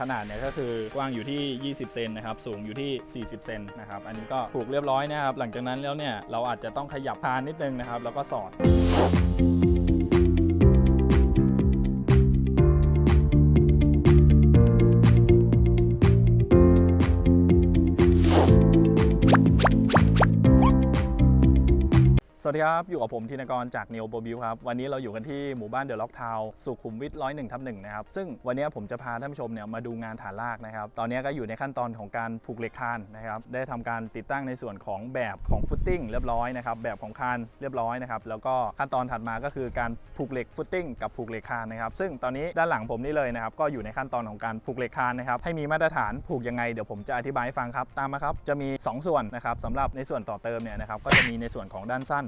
ขนาดเนี่ยก็คือกว้างอยู่ที่ 20 เซนนะครับ สูงอยู่ที่ 40 เซนนะครับ อันนี้ก็ผูกเรียบร้อยนะครับ หลังจากนั้นแล้วเนี่ยเราอาจจะต้องขยับคานนิดนึงนะครับ แล้วก็สอด วัสดีครับ อยู่กับผมธินกรจาก Neo p r o b u ครับ วันนี้เราอยู่กันที่หมู่บ้านเดอะล็อกทาวสุขุมวิท101ทับหนึ่งนะครับ ซึ่งวันนี้ผมจะพาท่านผู้ชมเนี่ยมาดูงานฐานรากนะครับ ตอนนี้ก็อยู่ในขั้นตอนของการผูกเหล็กคานนะครับ ได้ทำการติดตั้งในส่วนของแบบของฟุตติ้งเรียบร้อยนะครับ แบบของคานเรียบร้อยนะครับ แล้วก็ขั้นตอนถัดมาก็คือการผูกเหล็กฟุตติ้งกับผูกเหล็กคานนะครับ ซึ่งตอนนี้ด้านหลังผมนี่เลยนะครับ ก็อยู่ในขั้นตอนของการผูกเหล็กคานนะครับ ให้มีมาตรฐานผูกยังไงเดี๋ยวผมจะอธิบายให้ฟังครับ ตามมาครับ จะมี 2 ส่วนนะครับสำหรับในส่วนต่อเติมเนี่ยนะครับ ก็จะมีในส่วนของด้านสั้น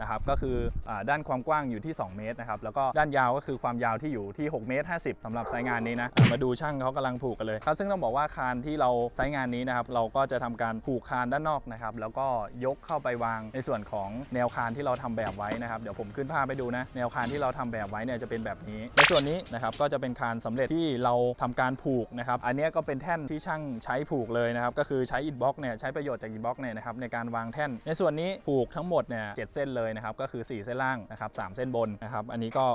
นะครับก็คืออด้านความกว้างอยู่ที่ 2 เมตรนะครับแล้วก็ด้านยาวก็คือความยาวที่อยู่ที่ 6 เมตร 50สำหรับไซงานนี้นะมาดูช่างเขากำลังผูกกันเลยครับซึ่งต้องบอกว่าคานที่เราไซงานนี้นะครับเราก็จะทำการผูกคานด้านนอกนะครับแล้วก็ยกเข้าไปวางในส่วนของแนวคานที่เราทำแบบไว้นะครับเดี๋ยวผมขึ้นภาพไปดูนะแนวคานที่เราทำแบบไว้เนี่ยจะเป็นแบบนี้ ในส่วนนี้นะครับก็จะเป็นคานสำเร็จที่เราทำการผูกนะครับอันนี้ก็เป็นแท่นที่ช่างใช้ผูกเลยนะครับก็คือใช้อินบ็อกเนี่ยใช้ประโยชน์จากอินบ็อกเนี่ยนะครับในการวางแท่น ในส่วนนี้ผูกทั้งหมดเนี่ยเเส้นเลยนะครับก็คือ 4 เส้นล่างนะครับสามเส้นบนนะครับอันนี้ก็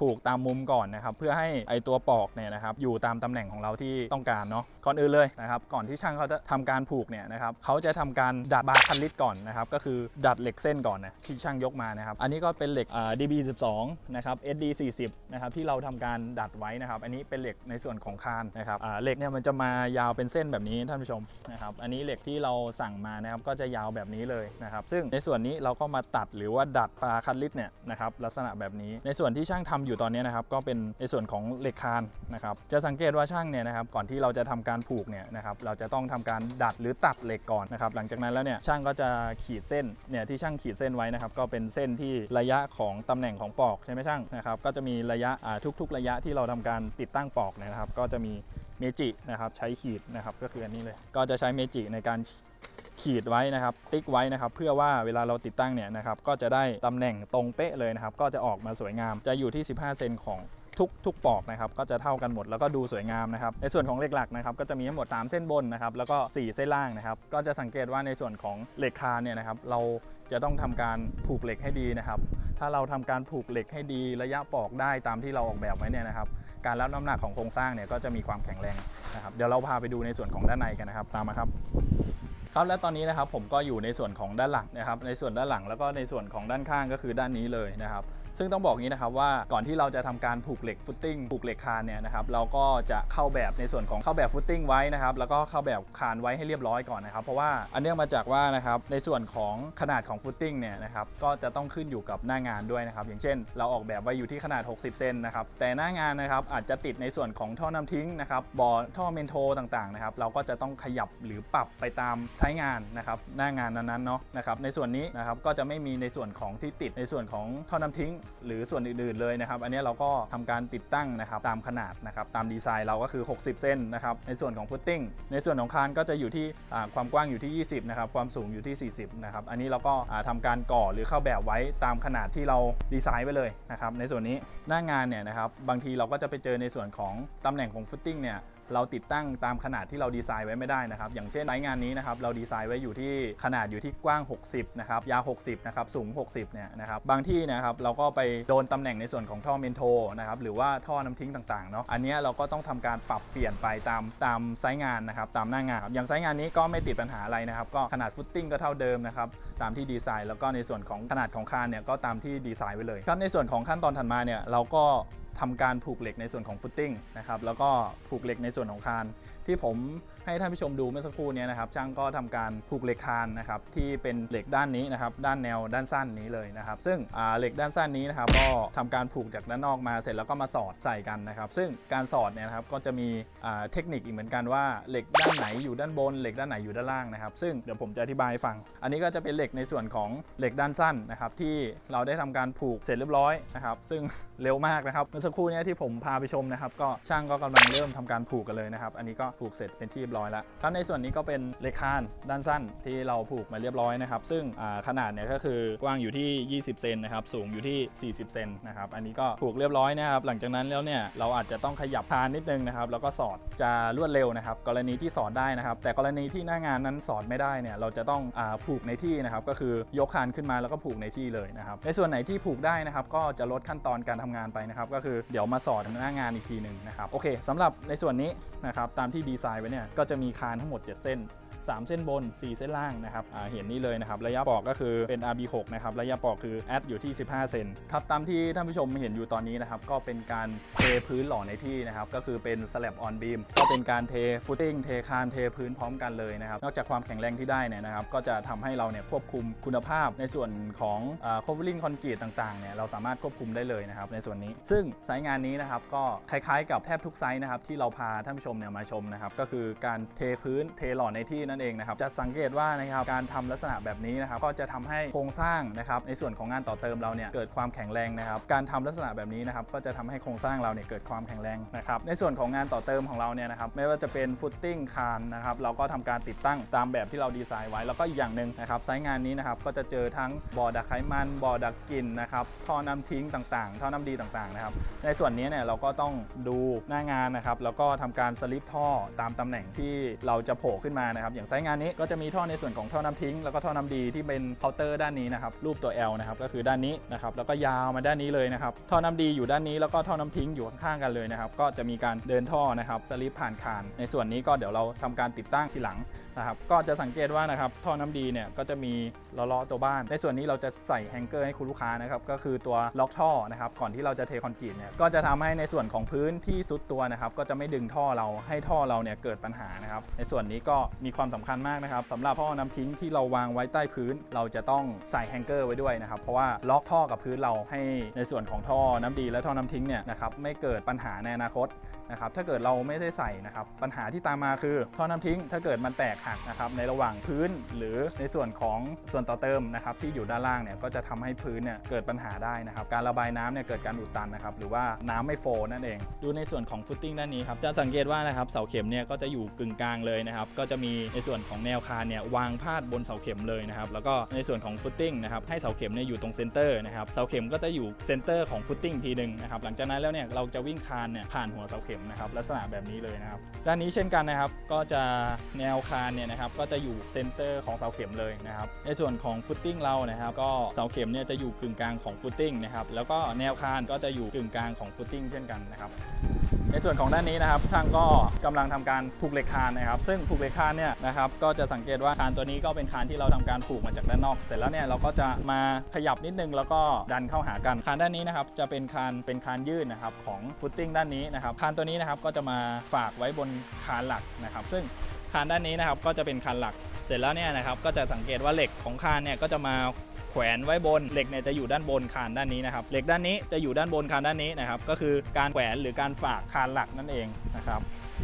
ผูกตามมุมก่อนนะครับ เพื่อให้ไอตัวปอกเนี่ยนะครับอยู่ตามตำแหน่งของเราที่ต้องการเนาะก่อนอื่นเลยนะครับ ก่อนที่ช่างเขาจะทำการผูกเนี่ยนะครับเขาจะทำการดัดบาร์คันลิตก่อนนะครับก็คือดัดเหล็กเส้นก่อนนะที่ช่างยกมานะครับ อันนี้ก็เป็นเหล็กอ่า DB 12 นะครับ SD 40 นะครับที่เราทำการดัดไว้นะครับ อันนี้เป็นเหล็กในส่วนของคานนะครับอ่าเหล็กเนี่ยมันจะมายาวเป็นเส้นแบบนี้ท่านผู้ชมนะครับ อันนี้เหล็กที่เราสั่งมานะครับก็จะยาวแบบนี้เลยนะครับ ซึ่งในส่วนนี้เราก็มาตัดหรือว่าดัดปลาคันลิตเนี่ยนะครับลักษณะแบบนี้ในส่วนที่ช่างทำอยู่ตอนนี้นะครับก็เป็นในส่วนของเหล็กคานนะครับจะสังเกตว่าช่างเนี่ยนะครับก่อนที่เราจะทำการผูกเนี่ยนะครับเราจะต้องทำการดัดหรือตัดเหล็กก่อนนะครับหลังจากนั้นแล้วเนี่ยช่างก็จะขีดเส้นเนี่ยที่ช่างขีดเส้นไว้นะครับก็เป็นเส้นที่ระยะของตำแหน่งของปอกใช่ไหมช่างนะครับก็จะมีระยะทุก ๆ ระยะที่เราทำการติดตั้งปอกนะครับ ก็จะมีเมจินะครับใช้ขีดนะครับก็คืออันนี้เลยก็จะใช้เมจิในการ ขีดไว้นะครับ ติ๊กไว้นะครับ เพื่อว่าเวลาเราติดตั้งเนี่ยนะครับก็จะได้ตำแหน่งตรงเป๊ะเลยนะครับ ก็จะออกมาสวยงามจะอยู่ที่ 15 เซนของทุกทุกปอกนะครับก็จะเท่ากันหมดแล้วก็ดูสวยงามนะครับในส่วนของเหล็กหลักนะครับก็จะมีทั้งหมด 3 เส้นบนนะครับแล้วก็ 4 เส้นล่างนะครับก็จะสังเกตว่าในส่วนของเหล็กคานเนี่ยนะครับเราจะต้องทำการผูกเหล็กให้ดีนะครับ ถ้าเราทำการผูกเหล็กให้ดีระยะปอกได้ตามที่เราออกแบบไว้เนี่ยนะครับ การรับน้ำหนักของโครงสร้างเนี่ยก็จะมีความแข็งแรงนะครับ เดี๋ยวเราพาไปดูในส่วนของด้านในกันนะครับ ตามมาครับ ครับและตอนนี้นะครับผมก็อยู่ในส่วนของด้านหลังนะครับในส่วนด้านหลังแล้วก็ในส่วนของด้านข้างก็คือด้านนี้เลยนะครับ ซึ่งต้องบอกอย่างนี้นะครับว่าก่อนที่เราจะทำการผูกเหล็กฟุตติ้งผูกเหล็กคานเนี่ยนะครับเราก็จะเข้าแบบในส่วนของเข้าแบบฟุตติ้งไว้นะครับแล้วก็เข้าแบบคานไว้ให้เรียบร้อยก่อนนะครับเพราะว่าอันเนื่องมาจากว่านะครับในส่วนของขนาดของฟุตติ้งเนี่ยนะครับก็จะต้องขึ้นอยู่กับหน้างานด้วยนะครับอย่างเช่น เราออกแบบไว้อยู่ที่ขนาด 60 เซนนะครับแต่หน้างานนะครับอาจจะติดในส่วนของท่อน้ำทิ้งนะครับบ่อท่อเมนโทต่างๆนะครับเราก็จะต้องขยับหรือปรับไปตามใช้งานนะครับหน้างานนั้นๆเนาะนะครับในส่วนนี้นะครับก็จะไม่มีในส่วนของที่ติดในส่วนของท่อน้ำทิ้งหรือส่วนอื่นๆเลยนะครับ อันนี้เราก็ทำการติดตั้งนะครับตามขนาดนะครับตามดีไซน์เราก็คือ 60 เส้นนะครับในส่วนของฟุตติ้งในส่วนของคานก็จะอยู่ที่ความกว้างอยู่ที่ 20นะครับความสูงอยู่ที่ 40นะครับอันนี้เราก็อ่าทำการก่อหรือเข้าแบบไว้ตามขนาดที่เราดีไซน์ไว้เลยนะครับในส่วนนี้หน้างานเนี่ยนะครับบางทีเราก็จะไปเจอในส่วนของตำแหน่งของฟุตติ้งเนี่ย เราติดตั้งตามขนาดที่เราดีไซน์ไว้ไม่ได้นะครับ อย่างเช่นไซต์งานนี้นะครับเราดีไซน์ไว้อยู่ที่ขนาดอยู่ที่กว้าง 60 นะครับ ยาว 60 นะครับ สูง 60 เนี่ยนะครับ บางที่นะครับเราก็ไปโดนตำแหน่งในส่วนของท่อเมนโทนะครับ หรือว่าท่อน้ำทิ้งต่างๆ เนาะ อันนี้เราก็ต้องทำการปรับเปลี่ยนไปตามตามไซต์งานนะครับ ตามหน้างาน อย่างไซต์งานนี้ก็ไม่ติดปัญหาอะไรนะครับ ก็ขนาดฟุตติ้งก็เท่าเดิมนะครับ ตามที่ดีไซน์ แล้วก็ในส่วนของขนาดของคานเนี่ยก็ตามที่ดีไซน์ไว้เลย ครับ ในส่วนของขั้นตอนถัดมาเนี่ยเราก็ ทำการผูกเหล็กในส่วนของฟุตติ้งนะครับแล้วก็ผูกเหล็กในส่วนของคานที่ผม ให้ท่านผู้ชมดูเมื่อสักครู่นี้นะครับช่างก็ทำการผูกเหล็กคานนะครับที่เป็นเหล็กด้านนี้นะครับด้านแนวด้านสั้นนี้เลยนะครับซึ่งเหล็กด้านสั้นนี้นะครับก็ทำการผูกจากด้านนอกมาเสร็จแล้วก็มาสอดใส่กันนะครับ ซึ่งการสอดเนี่ยนะครับก็จะมีเทคนิคอีกเหมือนกันว่าเหล็กด้านไหนอยู่ด้านบนเหล็กด้านไหนอยู่ด้านล่างนะครับ ซึ่งเดี๋ยวผมจะอธิบายให้ฟัง อันนี้ก็จะเป็นเหล็กในส่วนของเหล็กด้านสั้นนะครับที่เราได้ทำการผูกเสร็จเรียบร้อยนะครับซึ่งเร็วมากนะครับเมื่อสักครู่นี้ที่ผมพาไปชมนะครับก็ช่างก็กำลังเริ่มทำการผูกกันเลยนะครับอันนี้ก็ผูกเสร็จเป็นที่เรียบร้อยแล้วครับในส่วนนี้ก็เป็นเลคานด้านสั้นที่เราผูกมาเรียบร้อยนะครับ ซึ่งขนาดเนี่ยก็คือกว้างอยู่ที่ 20 เซนนะครับ สูงอยู่ที่ 40 เซนนะครับ อันนี้ก็ผูกเรียบร้อยนะครับ หลังจากนั้นแล้วเนี่ยเราอาจจะต้องขยับคานนิดนึงนะครับ แล้วก็สอดจะรวดเร็วนะครับ กรณีที่สอดได้นะครับ แต่กรณีที่หน้างานนั้นสอดไม่ได้เนี่ย เราจะต้องอผูกในที่นะครับ ก็คือยกคานขึ้นมาแล้วก็ผูกในที่เลยนะครับ ในส่วนไหนที่ผูกได้นะครับ ก็จะลดขั้นตอนการทำงานไปนะครับ ก็คือเดี๋ยวมาสอดหน้างานอีกทีหนึ่งนะครับ โอเคสำหรับในส่วนนี้นะครับ ตามที่ดีไซน์ไว้เนี่ย ก็จะมีคานทั้งหมด 7 เส้น 3 เส้นบน 4 เส้นล่างนะครับเห็นนี่เลยนะครับ ระยะปอกก็คือเป็น RB6 นะครับ ระยะปอกคือแอดอยู่ที่ 15 เซนครับ ตามที่ท่านผู้ชมเห็นอยู่ตอนนี้นะครับ ก็เป็นการเทพื้นหล่อในที่นะครับ ก็คือเป็นสลับออนบีมก็เป็นการเทฟุตติ้ง เทคาน เทพื้นพร้อมกันเลยนะครับ นอกจากความแข็งแรงที่ได้เนี่ยนะครับ ก็จะทำให้เราเนี่ยควบคุมคุณภาพในส่วนของอ่า covering คอนกรีตต่างๆเนี่ย เราสามารถควบคุมได้เลยนะครับในส่วนนี้ ซึ่งไซต์งานนี้นะครับก็คล้ายๆ กับแทบทุกไซต์นะครับที่เราพาท่านผู้ชมเนี่ยมาชมนะครับก็คือการเทพื้นเทหล่อในที่นั่นเองนะครับจะสังเกตว่านะครับการทำลักษณะแบบนี้นะครับก็จะทำให้โครงสร้างนะครับในส่วนของงานต่อเติมเราเนี่ยเกิดความแข็งแรงนะครับการทำลักษณะแบบนี้นะครับก็จะทำให้โครงสร้างเราเนี่ยเกิดความแข็งแรงนะครับในส่วนของงานต่อเติมของเราเนี่ยนะครับไม่ว่าจะเป็นฟุตติ้งคานนะครับเราก็ทำการติดตั้งตามแบบที่เราดีไซน์ไว้ แล้วก็อีกอย่างหนึ่งนะครับไซต์งานนี้นะครับก็จะเจอทั้งบ่อดักไขมันบ่อดักกลิ่นนะครับท่อน้ำทิ้งต่างๆ ท่อน้ำดีต่างๆนะครับในส่วนนี้เนี่ยเราก็ต้องดูหน้างานนะครับแล้วก็ทำการสลิปท่อตามตำแหน่งที่เราจะโผล่ขึ้นมานะครับอย่างไซต์งานนี้ก็จะมีท่อในส่วนของท่อน้ำทิ้ง แล้วก็ท่อน้ำดีที่เป็นเคาน์เตอร์ด้านนี้นะครับรูปตัว L นะครับก็คือด้านนี้นะครับแล้วก็ยาวมาด้านนี้เลยนะครับท่อน้ำดีอยู่ด้านนี้แล้วก็ท่อน้ำทิ้งอยู่ข้างๆกันเลยนะครับก็จะมีการเดินท่อนะครับสลิปผ่านคาน ในส่วนนี้ก็เดี๋ยวเราทำการติดตั้งทีหลังนะครับก็จะสังเกตว่านะครับท่อน้ำดีเนี่ยก็จะมีล้อๆตัวบ้าน ในส่วนนี้เราจะใส่แฮงเกอร์ให้คุณลูกค้านะครับก็คือตัวล็อกท่อนะครับก่อนที่เราจะเทคอนกรีตเนี่ยก็จะทำให้ในส่วนของพื้นที่ซุดตัวนะครับก็จะไม่ดึงท่อเราให้ท่อเราเนี่ยเกิดปัญหานะครับในส่วนนี้ก็มีความสำคัญมากนะครับสำหรับท่อน้ำทิ้งที่เราวางไว้ใต้พื้น เราจะต้องใส่แฮงเกอร์ไว้ด้วยนะครับ เพราะว่าล็อกท่อกับพื้นเราให้ในส่วนของท่อน้ำดีและท่อน้ำทิ้งเนี่ยนะครับไม่เกิดปัญหาในอนาคต นะครับถ้าเกิดเราไม่ได้ใส่นะครับปัญหาที่ตามมาคือท่อน้ำทิ้ง ถ้าเกิดมันแตกหักนะครับในระหว่างพื้นหรือในส่วนของส่วนต่อเติมนะครับที่อยู่ด้านล่างเนี่ยก็จะทำให้พื้นเนี่ยเกิดปัญหาได้นะครับการระบายน้ำเนี่ยเกิดการอุดตันนะครับหรือว่าน้ำไม่โฟนั่นเอง ดูในส่วนของฟุตติ้งด้านนี้ครับจะสังเกตว่านะครับเสาเข็มเนี่ยก็จะอยู่กึ่งกลางเลยนะครับก็จะมีในส่วนของแนวคานเนี่ยวางพาดบนเสาเข็มเลยนะครับแล้วก็ในส่วนของฟุตติ้งนะครับให้เสาเข็มเนี่ยอยู่ตรงเซนเตอร์นะครับเสาเข็มก็จะอยู่เซนเตอร์ของฟุตติ้งทีหนึ่งนะครับหลังจากนั้นแล้วเนี่ยเราจะวิ่งคานเนี่ยผ่านหัวเสาเข็มนะครับลักษณะแบบนี้เลยนะครับด้านนี้เช่นกันนะครับก็จะแนวคานเนี่ยนะครับก็จะอยู่เซนเตอร์ของเสาเข็มเลยนะครับในส่วนของฟุตติ้งเรานะครับก็เสาเข็มเนี่ยจะอยู่กึ่งกลางของฟุตติ้งนะครับแล้วก็แนวคานก็จะอยู่กึ่งกลางของฟุตติ้งเช่นกันนะครับ ในส่วนของด้านนี้นะครับช่างก็กำลังทำการผูกเหล็กคานนะครับ ซึ่งผูกเหล็กคานเนี่ยนะครับก็จะสังเกตว่าคานตัวนี้ก็เป็นคานที่เราทำการผูกมาจากด้านนอก เสร็จแล้วเนี่ยเราก็จะมาขยับนิดนึงแล้วก็ดันเข้าหากันคานด้านนี้นะครับจะเป็นคานเป็นคานยื่นนะครับของฟุตติ้งด้านนี้นะครับคานตัวนี้นะครับก็จะมาฝากไว้บนคานหลักนะครับ ซึ่งคานด้านนี้นะครับก็จะเป็นคานหลัก เสร็จแล้วเนี่ยนะครับก็จะสังเกตว่าเหล็กของคานเนี่ยก็จะมา แขวนไว้บนเหล็กเนี่ยจะอยู่ด้านบนคานด้านนี้นะครับเหล็กด้านนี้จะอยู่ด้านบนคานด้านนี้นะครับก็คือการแขวนหรือการฝากคานหลักนั่นเองนะครับ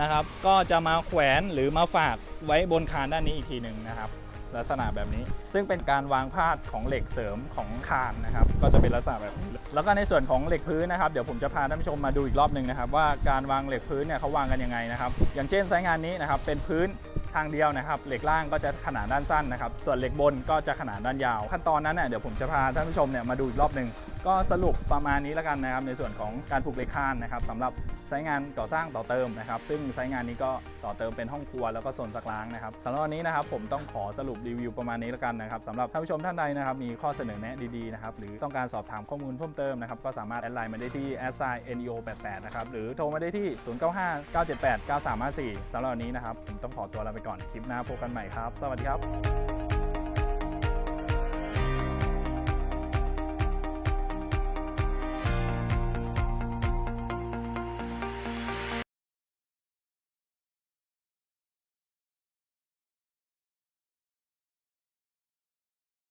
นะครับ ก็จะมาแขวนหรือมาฝากไว้บนคานด้านนี้อีกทีหนึ่งนะครับลักษณะแบบนี้ ซึ่งเป็นการวางพาดของเหล็กเสริมของคานนะครับ ก็จะเป็นลักษณะแบบนี้ แล้วก็ในส่วนของเหล็กพื้นนะครับ เดี๋ยวผมจะพาท่านผู้ชมมาดูอีกรอบหนึ่งนะครับ ว่าการวางเหล็กพื้นเนี่ยเขาวางกันยังไงนะครับ อย่างเช่นไซต์งานนี้นะครับ เป็นพื้น ทางเดียวนะครับ เหล็กล่างก็จะขนาดด้านสั้นนะครับ ส่วนเหล็กบนก็จะขนาดด้านยาว ขั้นตอนนั้นเนี่ยเดี๋ยวผมจะพาท่านผู้ชมเนี่ยมาดูอีกรอบหนึ่ง ก็สรุปประมาณนี้แล้วกันนะครับในส่วนของการผูกเหล็กคานนะครับสำหรับไซต์งานก่อสร้างต่อเติมนะครับ ซึ่งไซต์งานนี้ก็ต่อเติมเป็นห้องครัวแล้วก็โซนซักล้างนะครับสำหรับวันนี้นะครับผมต้องขอสรุปรีวิวประมาณนี้แล้วกันนะครับสำหรับท่านผู้ชมท่านใดนะครับมีข้อเสนอแนะดีๆนะครับหรือต้องการสอบถามข้อมูลเพิ่มเติมนะครับก็สามารถแอดไลน์มาได้ที่ s i n e o 8 8นะครับหรือโทรมาได้ที่ 0 9 5 9 7 8 9 3 5 4สำหรับวันนี้นะครับผมต้องขอตัวลาไปก่อนคลิปหน้าพบกันใหม่ครับ สวัสดีครับ